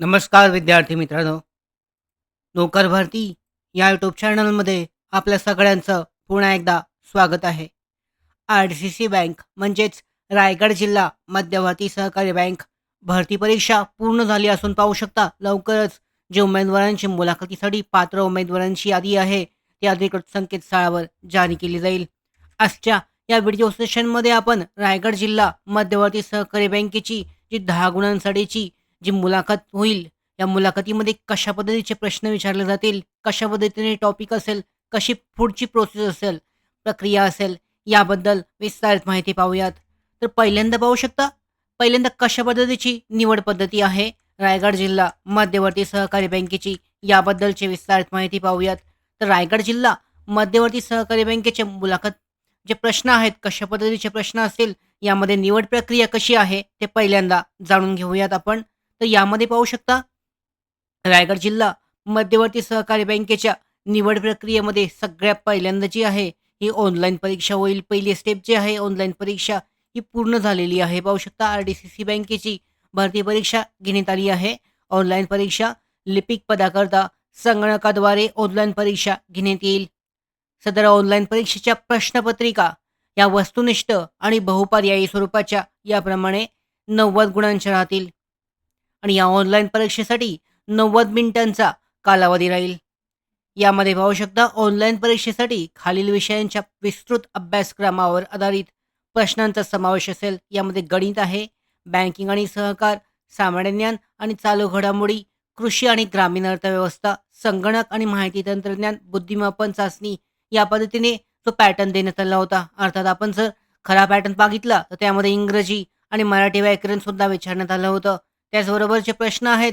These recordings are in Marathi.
नमस्कार विद्यार्थी मित्रांनो. नोकर भरती या यूट्यूब चॅनलमध्ये आपल्या सगळ्यांचं पुन्हा एकदा स्वागत आहे. आर सी सी बँक म्हणजेच रायगड जिल्हा मध्यवर्ती सहकारी बँक भरती परीक्षा पूर्ण झाली असून पाहू शकता लवकरच जे उमेदवारांची मुलाखतीसाठी पात्र उमेदवारांची यादी आहे ती अधिकृत संकेतस्थळावर जारी केली जाईल. आजच्या या व्हिडिओ सेशनमध्ये आपण रायगड जिल्हा मध्यवर्ती सहकारी बँकेची जी दहा गुणांसाठीची जी मुलाखत होईल या मुलाखतीमध्ये कशा पद्धतीचे प्रश्न विचारले जातील कशा पद्धतीने टॉपिक असेल कशी पुढची प्रोसेस असेल प्रक्रिया असेल याबद्दल विस्तारित माहिती पाहूयात. तर पहिल्यांदा पाहू शकता पहिल्यांदा कशा पद्धतीची निवड पद्धती आहे रायगड जिल्हा मध्यवर्ती सहकारी बँकेची याबद्दलची विस्तारित माहिती पाहूयात. तर रायगड जिल्हा मध्यवर्ती सहकारी बँकेचे मुलाखत जे प्रश्न आहेत कशा पद्धतीचे प्रश्न असतील यामध्ये निवड प्रक्रिया कशी आहे ते पहिल्यांदा जाणून घेऊयात आपण. तर यामध्ये पाहू शकता रायगड जिल्हा मध्यवर्ती सहकारी बँकेच्या निवड प्रक्रियेमध्ये सगळ्यात पहिल्यांदा जी आहे ही ऑनलाईन परीक्षा होईल. पहिली स्टेप जी आहे ऑनलाईन परीक्षा ही पूर्ण झालेली आहे. पाहू शकता आर डी सी सी बँकेची भरती परीक्षा घेण्यात आली आहे. ऑनलाईन परीक्षा लिपिक पदाकरता संगणकाद्वारे ऑनलाईन परीक्षा घेण्यात येईल. सदर ऑनलाईन परीक्षेच्या प्रश्नपत्रिका या वस्तुनिष्ठ आणि बहुपर्यायी स्वरूपाच्या याप्रमाणे नव्वद गुणांच्या राहतील. आणि या ऑनलाईन परीक्षेसाठी नव्वद मिनिटांचा कालावधी राहील. यामध्ये पाहू शकता ऑनलाईन परीक्षेसाठी खालील विषयांच्या विस्तृत अभ्यासक्रमावर आधारित प्रश्नांचा समावेश असेल. यामध्ये गणित आहे बँकिंग आणि सहकार सामान्य ज्ञान आणि चालू घडामोडी कृषी आणि ग्रामीण अर्थव्यवस्था संगणक आणि माहिती तंत्रज्ञान बुद्धिमापन चाचणी या पद्धतीने तो पॅटर्न देण्यात आला होता. अर्थात आपण जर खरा पॅटर्न बघितला तर त्यामध्ये इंग्रजी आणि मराठी व्याकरण सुद्धा विचारण्यात आलं होतं. त्याचबरोबरचे प्रश्न आहेत.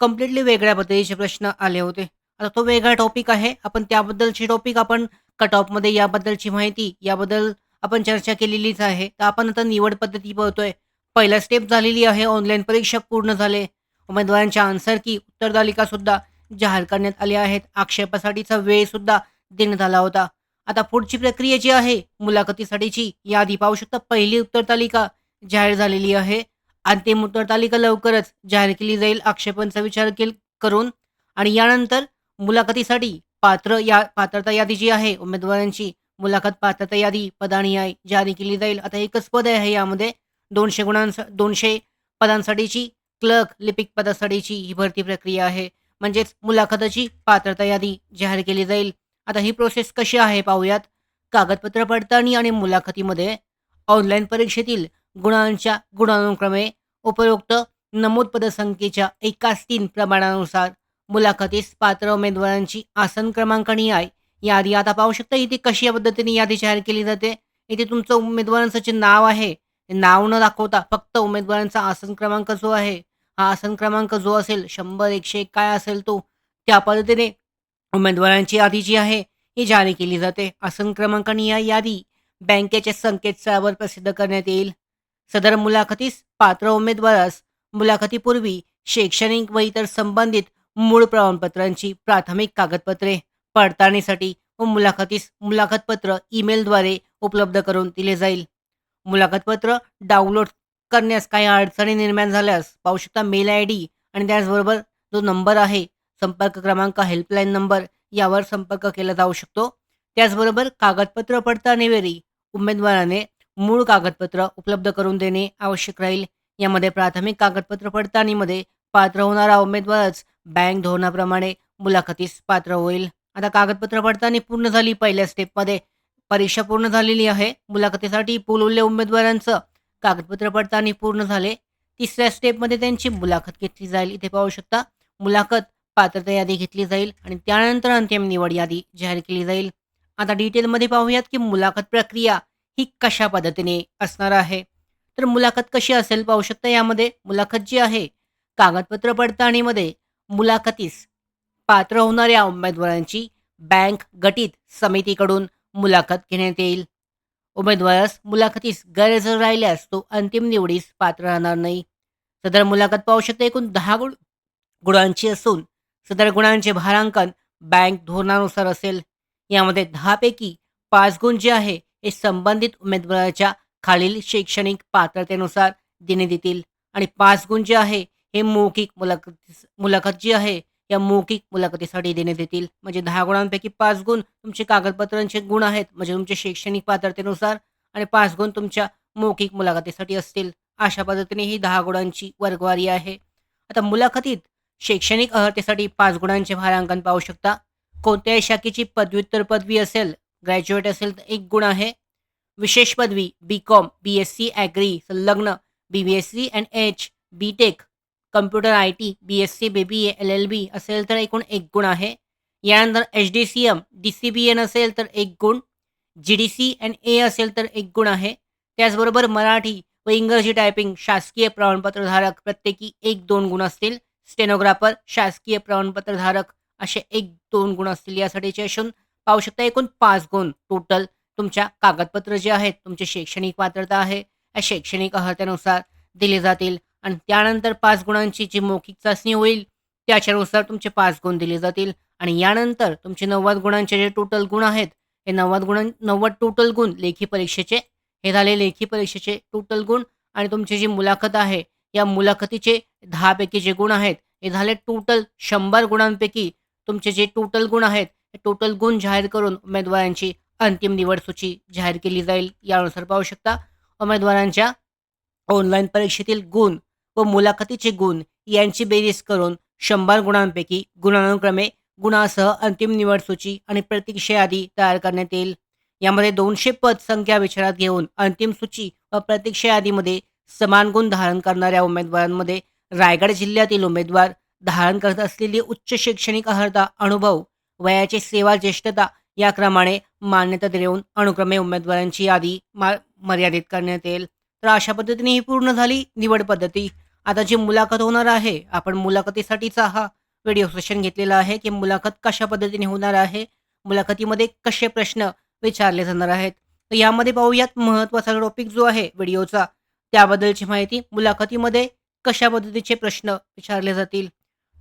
कम्प्लिटली वेगळ्या पद्धतीचे प्रश्न आले होते. आता तो वेगळा टॉपिक आहे. आपण त्याबद्दलची टॉपिक आपण कट ऑफमध्ये याबद्दलची माहिती याबद्दल आपण चर्चा केलेलीच आहे. तर आपण आता निवड पद्धती बघतोय पहिला स्टेप झालेली आहे. ऑनलाईन परीक्षा पूर्ण झाले. उमेदवारांच्या आन्सर की उत्तरतालिकासुद्धा जाहीर करण्यात आल्या आहेत. आक्षेपासाठीचा वेळसुद्धा देण्यात आला होता. आता पुढची प्रक्रिया जी आहे मुलाखतीसाठीची यादी पाहू शकता. पहिली उत्तरतालिका जाहीर झालेली आहे. अंतिम उत्तर तालिका लवकरच जाहीर केली जाईल आक्षेपांचा विचार केल करून. आणि यानंतर मुलाखतीसाठी पात्र या पात्रता यादी जी आहे उमेदवारांची मुलाखत पात्रता यादी पदानिहाय जारी केली जाईल. आता एकच पद आहे यामध्ये दोनशे गुणांस दोनशे पदांसाठीची क्लर्क लिपिक पदासाठीची ही भरती प्रक्रिया आहे. म्हणजेच मुलाखताची पात्रता यादी जाहीर केली जाईल. आता ही प्रोसेस कशी आहे पाहूयात. कागदपत्र पडताळणी आणि मुलाखतीमध्ये ऑनलाईन परीक्षेतील गुणांच्या गुणानुक्रमे उपरोक्त नमूद पदसंख्येच्या एकाच तीन प्रमाणानुसार मुलाखतीस पात्र उमेदवारांची आसन क्रमांकनिहाय यादी आता पाहू शकता इथे कशी या पद्धतीने यादी जाहीर केली जाते. इथे तुमचं उमेदवारांचं जे नाव आहे. नाव न दाखवता फक्त उमेदवारांचा आसन क्रमांक जो आहे हा आसन क्रमांक जो असेल शंभर एकशे एक काय असेल तो त्या पद्धतीने उमेदवारांची यादी जी आहे ही जारी केली जाते. आसन क्रमांकाने या यादी बँकेच्या संकेतस्थळावर प्रसिद्ध करण्यात येईल. सदर मुलाखतीस पात्र उमेदवारास. मुलाखतीपूर्वी शैक्षणिक व इतर संबंधित मूळ प्रमाणपत्रांची प्राथमिक कागदपत्रे पडताळणीसाठी व मुलाखतीस मुलाखतपत्र ईमेलद्वारे उपलब्ध करून दिले जाईल. मुलाखतपत्र डाउनलोड करण्यास काही अडचणी निर्माण झाल्यास पाहू शकता मेल आय डी आणि त्याचबरोबर जो नंबर आहे संपर्क क्रमांक हेल्पलाईन नंबर यावर संपर्क केला जाऊ शकतो. त्याचबरोबर कागदपत्र पडताळणीवेळी उमेदवाराने मूळ कागदपत्र उपलब्ध करून देणे आवश्यक राहील. यामध्ये प्राथमिक कागदपत्र पडताळणीमध्ये पात्र होणारा उमेदवारच बँक धोरणाप्रमाणे मुलाखतीस पात्र होईल. आता कागदपत्र पडताळणी पूर्ण झाली पहिल्या स्टेपमध्ये. परीक्षा पूर्ण झालेली आहे. मुलाखतीसाठी बोलवले उमेदवारांचं कागदपत्र पडताळणी पूर्ण झाले. तिसऱ्या स्टेपमध्ये त्यांची मुलाखत घेतली जाईल. इथे पाहू शकता मुलाखत पात्रता यादी घेतली जाईल आणि त्यानंतर अंतिम निवड यादी जाहीर केली जाईल. आता डिटेलमध्ये पाहूयात की मुलाखत प्रक्रिया ही कशा पद्धतीने असणार आहे? तर मुलाखत कशी असेल पाहू शकता यामध्ये. मुलाखत जी आहे कागदपत्र पडताळणीमध्ये मुलाखतीस पात्र होणाऱ्या उमेदवारांची बँक गटित समितीकडून मुलाखत घेण्यात येईल. उमेदवारास मुलाखतीस गरज राहिल्यास तो अंतिम निवडीस पात्र राहणार नाही. सदर मुलाखत पाहू शकता एकूण दहा गुण गुणांची असून सदर गुणांचे भारांकन बँक धोरणानुसार असेल. यामध्ये दहापैकी पाच गुण जे आहे हे संबंधित उमेदवाराच्या खालील शैक्षणिक पात्रतेनुसार देण्यात येतील आणि पाच गुण जे आहे हे मौखिक मुलाखती मुलाखत जी आहे या मौखिक मुलाखतीसाठी देण्यात येतील म्हणजे दहा गुणांपैकी पाच गुण तुमचे कागदपत्रांचे गुण आहेत म्हणजे तुमच्या शैक्षणिक पात्रतेनुसार आणि पाच गुण तुमच्या मौखिक मुलाखतीसाठी असतील. अशा पद्धतीने ही दहा गुणांची वर्गवारी आहे. आता मुलाखतीत शैक्षणिक अर्हतेसाठी पाच गुणांचे भारांकन पाहू शकता. कोणत्याही शाखेची पदव्युत्तर पदवी असेल ग्रॅज्युएट असेल तर एक गुण आहे. विशेष पदवी B com B S C agri संलग्न B B S C and H B tech computer I T B S C B B A L L B असेल तर एकूण एक गुण आहे. यानंतर H D C M D C B N असेल तर एक गुण G D C and A असेल तर एक गुण आहे. त्याचबरोबर मराठी व इंग्रजी टायपिंग शासकीय प्रमाणपत्रधारक प्रत्येकी एक दोन गुण असतील. स्टेनोग्राफर शासकीय प्रमाणपत्रधारक असे एक दोन गुण असतील यासाठीचे असून पाहू शकता एकूण पाच गुण टोटल तुमच्या कागदपत्र जे आहेत तुमची शैक्षणिक पात्रता आहे. या शैक्षणिक अर्हतेनुसार दिले जातील आणि त्यानंतर पाच गुणांची जी मौखिक चाचणी होईल त्याच्यानुसार तुमचे पाच गुण दिले जातील. आणि यानंतर तुमचे नव्वद गुणांचे जे टोटल गुण आहेत हे नव्वद गुण नव्वद टोटल गुण लेखी परीक्षेचे हे झाले लेखी परीक्षेचे टोटल गुण. आणि तुमची जी मुलाखत आहे या मुलाखतीचे दहापैकी जे गुण आहेत हे झाले टोटल शंभर गुणांपैकी तुमचे जे टोटल गुण आहेत टोटल गुण जाहीर करून उमेदवारांची अंतिम निवड सूची जाहीर केली जाईल. यानुसार पाहू शकता उमेदवारांच्या ऑनलाईन परीक्षेतील गुण व मुलाखतीचे गुण यांची बेरीज करून शंभर गुणांपैकी गुणानुक्रमे गुणासह अंतिम निवड सूची आणि प्रतीक्षा यादी तयार करण्यात येईल. यामध्ये दोनशे पद संख्या विचारात घेऊन अंतिम सूची व प्रतीक्षा यादीमध्ये समान गुण धारण करणाऱ्या उमेदवारांमध्ये रायगड जिल्ह्यातील उमेदवार धारण करत असलेली उच्च शैक्षणिक अर्हता अनुभव वयाची सेवा ज्येष्ठता या क्रमाने मान्यता देऊन अनुक्रमे उमेदवारांची यादी मा मर्यादित करण्यात येईल. तर अशा पद्धतीने ही पूर्ण झाली निवड पद्धती. आता जी मुलाखत होणार आहे आपण मुलाखतीसाठीचा हा व्हिडिओ सेशन घेतलेला आहे की मुलाखत कशा पद्धतीने होणार आहे मुलाखतीमध्ये कसे प्रश्न विचारले जाणार आहेत तर यामध्ये पाहूयात महत्त्वाचा टॉपिक जो आहे व्हिडिओचा. त्याबद्दलची माहिती मुलाखतीमध्ये कशा पद्धतीचे प्रश्न विचारले जातील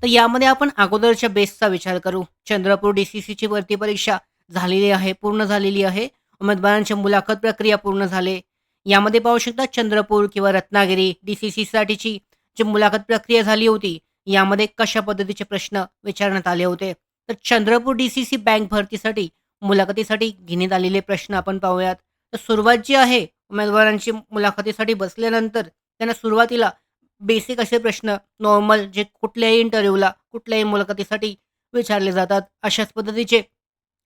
तर यामध्ये आपण अगोदरच्या बेसचा विचार करू. चंद्रपूर डी सी सीची भरती परीक्षा झालेली आहे पूर्ण झालेली आहे. उमेदवारांची मुलाखत प्रक्रिया पूर्ण झाले. यामध्ये पाहू शकता चंद्रपूर किंवा रत्नागिरी डी सी सीसाठीची जी मुलाखत प्रक्रिया झाली होती यामध्ये कशा पद्धतीचे प्रश्न विचारण्यात आले होते? तर Chandrapur D C C bank भरतीसाठी मुलाखतीसाठी घेण्यात आलेले प्रश्न आपण पाहूयात. तर सुरुवात जी आहे उमेदवारांची मुलाखतीसाठी बसल्यानंतर त्यांना सुरुवातीला बेसिक असे प्रश्न नॉर्मल जे कुठल्याही इंटरव्ह्यूला कुठल्याही मुलाखतीसाठी विचारले जातात. अशाच पद्धतीचे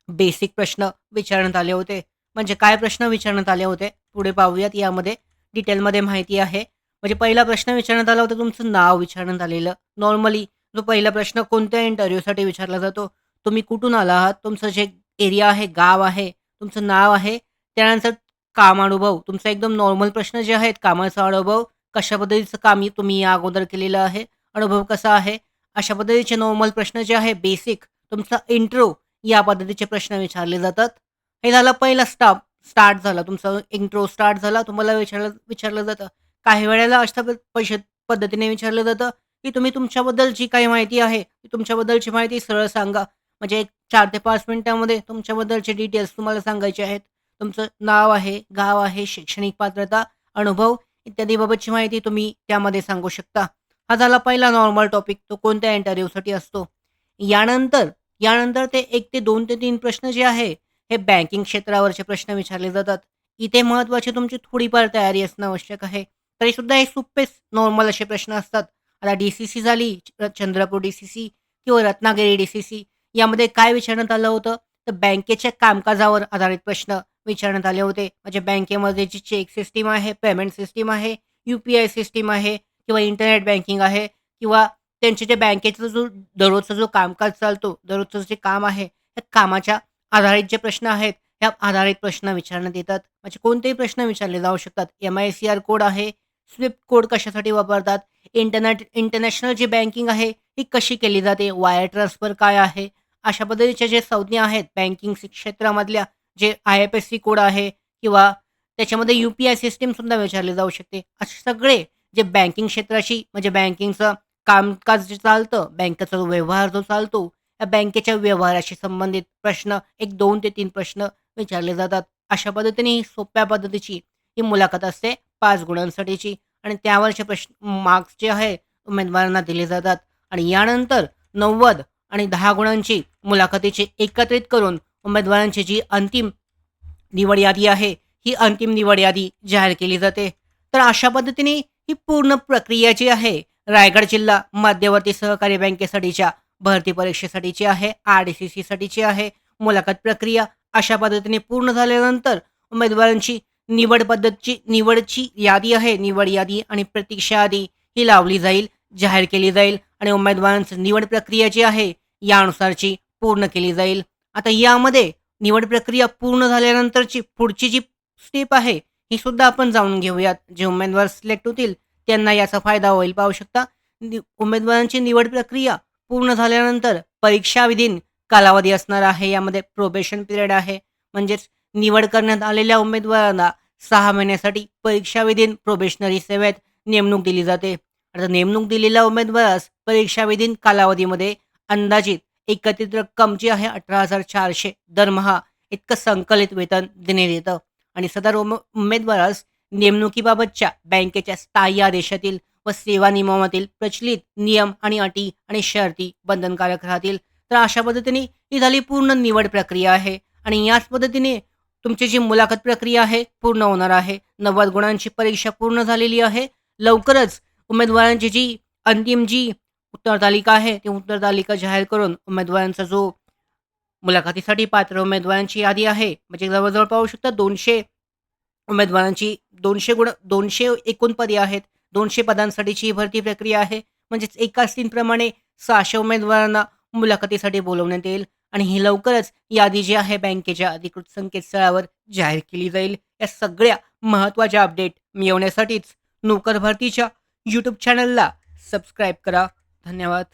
बेसिक प्रश्न विचारण्यात आले होते. म्हणजे काय प्रश्न विचारण्यात आले होते? पुढे पाहूयात. यामध्ये डिटेलमध्ये माहिती आहे. म्हणजे पहिला प्रश्न विचारण्यात आला होता. तुमचं नाव विचारण्यात आलेलं. नॉर्मली जो पहिला प्रश्न कोणत्या इंटरव्ह्यूसाठी विचारला जातो? तुम्ही कुठून आला आहात? तुमचं जे एरिया आहे गाव आहे तुमचं नाव आहे त्यानंतर काम अनुभव तुमचा एकदम नॉर्मल प्रश्न जे आहेत कामाचा अनुभव कशा पद्धतीचं काम तुम्ही या अगोदर केलेलं आहे? अनुभव कसा आहे? अशा पद्धतीचे नॉर्मल प्रश्न जे आहे बेसिक तुमचा इंट्रो या पद्धतीचे प्रश्न विचारले जातात. हे झालं पहिला स्टाफ स्टार्ट झाला. तुमचा इंट्रो स्टार्ट झाला तुम्हाला विचारलं विचारलं जातं. काही वेळेला अशा पैसे पद्धतीने विचारलं जातं की तुम्ही तुमच्याबद्दल जी काही माहिती आहे ती तुमच्याबद्दलची माहिती सरळ सांगा. म्हणजे एक चार ते पाच मिनिटामध्ये तुमच्याबद्दलचे डिटेल्स तुम्हाला सांगायचे आहेत. तुमचं नाव आहे गाव आहे शैक्षणिक पात्रता अनुभव इत्यादीबाबतची माहिती तुम्ही त्यामध्ये सांगू शकता. हा झाला पहिला नॉर्मल टॉपिक तो कोणत्या इंटरव्ह्यूसाठी असतो? यानंतर यानंतर ते एक ते दोन ते तीन प्रश्न जे आहे हे बँकिंग क्षेत्रावरचे प्रश्न विचारले जातात. इथे महत्त्वाची तुमची थोडीफार तयारी असणं आवश्यक आहे. तरीसुद्धा हे सोपेच नॉर्मल असे प्रश्न असतात. आता डी सी सी झाली चंद्रपूर डी सी सी किंवा रत्नागिरी डी सी सी यामध्ये काय विचारण्यात आलं होतं? तर बँकेच्या कामकाजावर आधारित प्रश्न. विचारण्यात आले होते. म्हणजे बँकेमध्ये जी चेक सिस्टीम आहे पेमेंट सिस्टीम आहे यू पी आय सिस्टीम आहे किंवा इंटरनेट बँकिंग आहे किंवा त्यांचे जे बँकेचा जो दररोजचा जो कामकाज चालतो दररोजचं जे काम आहे त्या कामाच्या आधारित जे प्रश्न आहेत ह्या आधारित प्रश्न विचारण्यात येतात. म्हणजे कोणतेही प्रश्न विचारले जाऊ शकतात. M I C R code आहे. स्विफ्ट कोड कशासाठी वापरतात? इंटरनेट इंटरनॅशनल जी बँकिंग आहे ती कशी केली जाते? वायर ट्रान्सफर काय आहे? अशा पद्धतीच्या जे संज्ञा आहेत बँकिंग क्षेत्रामधल्या जे I F S C code आहे किंवा त्याच्यामध्ये यू पी आय सिस्टीमसुद्धा विचारले जाऊ शकते. असे सगळे जे बँकिंग क्षेत्राशी म्हणजे बँकिंगचं कामकाज जे चालतं बँकेचा जो व्यवहार जो चालतो या बँकेच्या व्यवहाराशी संबंधित प्रश्न एक दोन ते तीन प्रश्न विचारले जातात. अशा पद्धतीने ही सोप्या पद्धतीची ही मुलाखत असते पाच गुणांसाठीची. आणि त्यावरचे प्रश्न मार्क्स जे आहे उमेदवारांना दिले जातात. आणि यानंतर नव्वद आणि दहा गुणांची मुलाखतीची एकत्रित करून उमेदवारांची जी अंतिम निवड यादी आहे ही अंतिम निवड यादी जाहीर केली जाते. तर अशा पद्धतीने ही पूर्ण प्रक्रिया जी आहे रायगड जिल्हा मध्यवर्ती सहकारी बँकेसाठीच्या भरती परीक्षेसाठीची आहे आर डी सी सीसाठीची आहे मुलाखत प्रक्रिया अशा पद्धतीने पूर्ण झाल्यानंतर उमेदवारांची निवड पद्धतची निवडची यादी आहे निवड यादी आणि प्रतीक्षा यादी ही लावली जाईल जाहीर केली जाईल आणि उमेदवारांची निवड प्रक्रिया जी आहे यानुसारची पूर्ण केली जाईल. आता यामध्ये निवड प्रक्रिया पूर्ण झाल्यानंतरची पुढची जी स्टेप आहे ही सुद्धा आपण जाणून घेऊयात. जे उमेदवार सिलेक्ट होतील त्यांना याचा फायदा होईल. पाहू शकता नि- उमेदवारांची निवड प्रक्रिया पूर्ण झाल्यानंतर परीक्षाविधीन कालावधी असणार आहे. यामध्ये प्रोबेशन पिरियड आहे. म्हणजेच निवड करण्यात आलेल्या उमेदवारांना सहा महिन्यासाठी परीक्षाविधीन प्रोबेशनरी सेवेत नेमणूक दिली जाते. आता नेमणूक दिलेल्या उमेदवारास परीक्षाविधीन कालावधीमध्ये अंदाजित एकत्रित रक्कम जी आहे अठरा हजार चारशे दरमहा इतकं संकलित वेतन देण्यात येतं. आणि सदर उम उमेदवारास नेमणुकीबाबतच्या बँकेच्या स्थायी आदेशातील व सेवा नियमातील प्रचलित नियम आणि अटी आणि शर्ती बंधनकारक राहतील. तर अशा पद्धतीने ही झाली पूर्ण निवड प्रक्रिया आहे. आणि याच पद्धतीने तुमची जी मुलाखत प्रक्रिया आहे पूर्ण होणार आहे. नव्वद गुणांची परीक्षा पूर्ण झालेली आहे. लवकरच उमेदवारांची जी अंतिम जी उत्तरतालिका आहे. ती उत्तरतालिका जाहीर करून उमेदवारांचा जो मुलाखतीसाठी पात्र उमेदवारांची यादी आहे. म्हणजे जवळजवळ पाहू शकता दोनशे उमेदवारांची दोनशे गुण दोनशे एकूण पदे आहेत. दोनशे पदांसाठीची ही भरती प्रक्रिया आहे. म्हणजेच एका सीनप्रमाणे सहाशे उमेदवारांना मुलाखतीसाठी बोलवण्यात येईल आणि ही लवकरच यादी जी आहे बँकेच्या अधिकृत संकेतस्थळावर जाहीर केली जाईल. या सगळ्या महत्त्वाच्या अपडेट मिळवण्यासाठीच नोकर भरतीच्या यूट्यूब चॅनलला सबस्क्राईब करा. धन्यवाद.